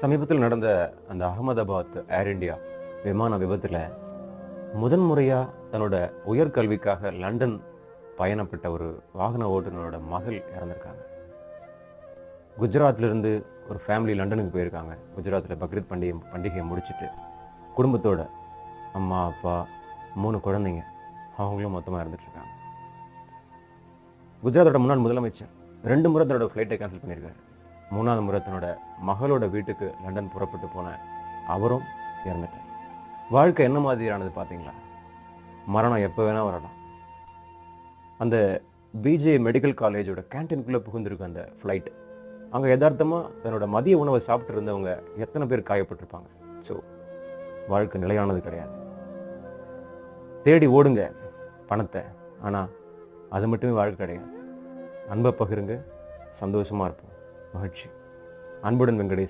சமீபத்தில் நடந்த அந்த அகமதாபாத் ஏர் இண்டியா விமான விபத்தில் முதன் முறையாக தன்னோட உயர்கல்விக்காக லண்டன் பயணப்பட்ட ஒரு வாகன ஓட்டுநரோட மகள் இறந்திருக்காங்க. குஜராத்லேருந்து ஒரு ஃபேமிலி லண்டனுக்கு போயிருக்காங்க. குஜராத்தில் பக்ரீத் பண்டிகை பண்டிகையை முடிச்சுட்டு குடும்பத்தோட அம்மா அப்பா மூணு குழந்தைங்க அவங்களும் மொத்தமாக இருந்துட்டுருக்காங்க குஜராத்தோட முன்னாள் முதலமைச்சர் ரெண்டு முறை தன்னோட ஃப்ளைட்டை கேன்சல் பண்ணியிருக்காரு. மூணாவது முறை தன்னோட மகளோட வீட்டுக்கு லண்டன் புறப்பட்டு போன அவரும் இறந்துட்டார். வாழ்க்கை என்ன மாதிரியானது பார்த்தீங்களா? மரணம் எப்போ வேணால் வரலாம். அந்த பிஜே மெடிக்கல் காலேஜோட கேன்டீனுக்குள்ளே புகுந்திருக்கு அந்த ஃப்ளைட் அங்கே யதார்த்தமாக தன்னோட மதிய உணவை சாப்பிட்டு இருந்தவங்க எத்தனை பேர் காயப்பட்டிருப்பாங்க? ஸோ வாழ்க்கை நிலையானது கிடையாது. தேடி ஓடுங்க பணத்தை. ஆனால் அது மட்டுமே வாழ்க்கை கிடையாது. அன்பை பகிருங்க சந்தோஷமாக இருப்போம். மகிழ்ச்சி. அன்புடன் வெங்கடேஷ்